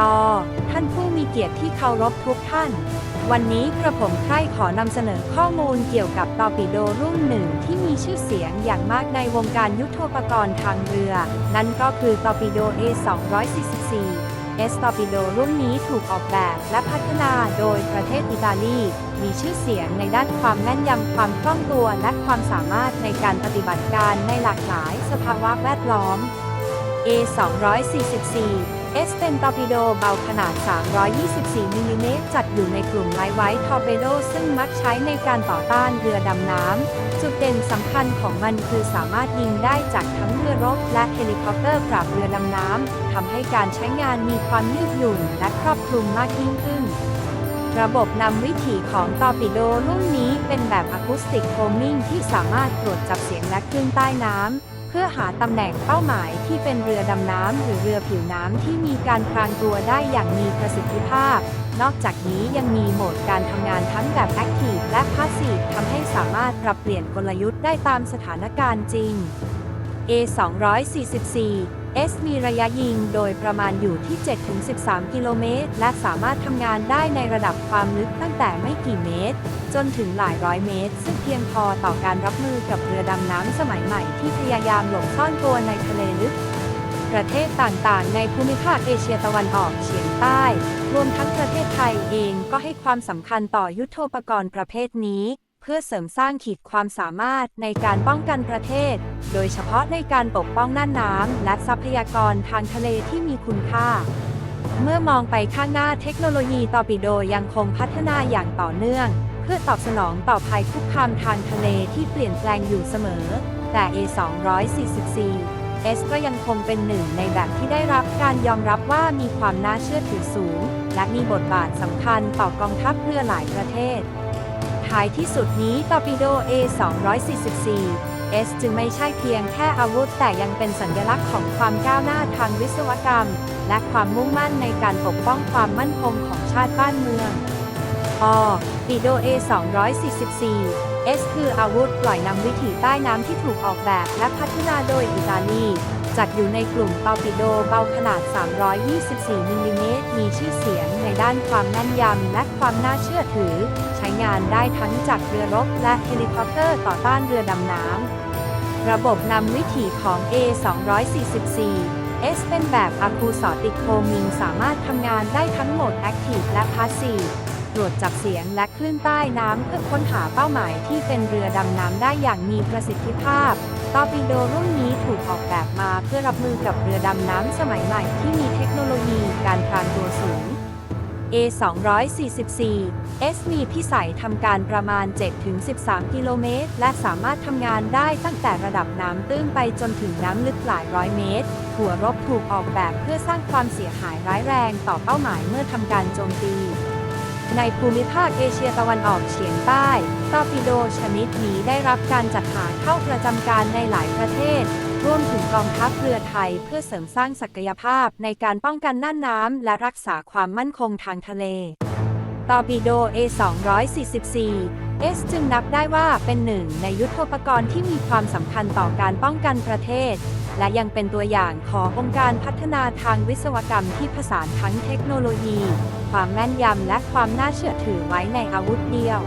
ต ท่านผู้มีเกียรติที่เคารพทุกท่าน วันนี้กระผมใคร่ขอนำเสนอข้อมูลเกี่ยวกับตอร์ปิโดรุ่นหนึ่งที่มีชื่อเสียงอย่างมากในวงการยุทโธปกรณ์ทางเรือ นั่นก็คือตอร์ปิโด A244 เอสตอร์ปิโดรุ่นนี้ถูกออกแบบและพัฒนาโดยประเทศอิตาลี มีชื่อเสียงในด้านความแม่นยำความคล่องตัวและความสามารถในการปฏิบัติการในหลากหลายสภาวะแวดล้อม A244 S เป็นตอร์ปิโดเบาขนาด 324 มิลลิเมตร จัดอยู่ในกลุ่มไลท์ไวท์ทอร์เปโด ซึ่งมักใช้ในการต่อต้านเรือดำน้ำ จุดเด่นสำคัญของมันคือสามารถยิงได้จากทั้งเรือรบและเฮลิคอปเตอร์ปราบเรือดำน้ำ ทำให้การใช้งานมีความยืดหยุ่นและครอบคลุมมากยิ่งขึ้น ระบบนำวิถีของตอร์ปิโดรุ่นนี้เป็นแบบอะคูสติกโฮมิงที่สามารถตรวจจับเสียงและคลื่นใต้น้ำ พื่อหาตำแหน่งเป้าหมายที่เป็นเรือดำน้ำหรือเรือผิวน้ำที่มีการพรางตัวได้อย่างมีประสิทธิภาพ นอกจากนี้ยังมีโหมดการทำงานทั้งแบบแอคทีฟและพาสซีฟทำให้สามารถปรับเปลี่ยนกลยุทธ์ได้ตามสถานการณ์จริง A244 S มีระยะยิงโดยประมาณอยู่ที่ 7-13 กิโลเมตร และสามารถทำงานได้ในระดับความลึกตั้งแต่ไม่กี่เมตร จนถึงหลายร้อยเมตร ซึ่งเพียงพอต่อการรับมือกับเรือดำน้ำสมัยใหม่ที่พยายามหลบซ่อนตัวในทะเลลึก ประเทศต่างๆ ในภูมิภาคเอเชียตะวันออกเฉียงใต้ รวมทั้งประเทศไทยเองก็ให้ความสำคัญต่อยุทโธปกรณ์ประเภทนี้ พื่อเสริมสร้างขีดความสามารถในการป้องกันประเทศ โดยเฉพาะในการปกป้องน่านน้ำและทรัพยากรทางทะเลที่มีคุณค่า เมื่อมองไปข้างหน้าเทคโนโลยีตอร์ปิโดยังคงพัฒนาอย่างต่อเนื่อง เพื่อตอบสนองต่อภัยคุกคามทางทะเลที่เปลี่ยนแปลงอยู่เสมอ แต่ A244 S ก็ยังคงเป็นหนึ่งในแบบที่ได้รับการยอมรับว่ามีความน่าเชื่อถือสูง และมีบทบาทสำคัญต่อกองทัพเรือหลายประเทศ ท้ายที่สุดนี้ตอร์ปิโด A244 S จึงไม่ใช่เพียงแค่อาวุธแต่ยังเป็นสัญลักษณ์ของความก้าวหน้าทางวิศวกรรม และความมุ่งมั่นในการปกป้องความมั่นคงของชาติบ้านเมืองอปิโด A244 S คืออาวุธปล่อยนำวิถีใต้น้ำที่ถูกออกแบบและพัฒนาโดยอิตาลี จัดอยู่ในกลุ่มตอร์ปิโดเบาขนาด 324 มิลลิเมตร มีชื่อเสียงในด้านความแม่นยำและความน่าเชื่อถือ ใช้งานได้ทั้งจากเรือรบและเฮลิคอปเตอร์ต่อต้านเรือดำน้ำ ระบบนำวิถีของ A244 S เป็นแบบอะคูสอติกโคมิงสามารถทำงานได้ทั้งโหมดแอคทีฟและพาสซีฟตรวจจับเสียงและคลื่นใต้น้ำเพื่อค้นหาเป้าหมายที่เป็นเรือดำน้ำได้อย่างมีประสิทธิภาพ ตอร์ปิโดรุ่นนี้ถูกออกแบบมาเพื่อรับมือกับเรือดำน้ำสมัยใหม่ที่มีเทคโนโลยีการพรางตัวสูง A244 S มีพิสัยทำการประมาณ 7-13 กิโลเมตร และสามารถทำงานได้ตั้งแต่ระดับน้ำตื้นไปจนถึงน้ำลึกหลายร้อยเมตร หัวรบถูกออกแบบเพื่อสร้างความเสียหายร้ายแรงต่อเป้าหมายเมื่อทำการโจมตี ในภูมิภาคเอเชียตะวันออกเฉียงใต้ตอร์ปิโดชนิดนี้ได้รับการจัดหาเข้าประจำการในหลายประเทศรวมถึงกองทัพเรือไทยเพื่อเสริมสร้างศักยภาพในการป้องกันน่านน้ำและรักษาความมั่นคงทางทะเลตอร์ปิโด A244 S จึงนับได้ว่าเป็นหนึ่งในยุทโธปกรณ์ที่มีความสำคัญต่อการป้องกันประเทศ และยังเป็นตัวอย่างขององค์การพัฒนาทางวิศวกรรมที่ผสานทั้งเทคโนโลยี ความแม่นยำและความน่าเชื่อถือไว้ในอาวุธเดียว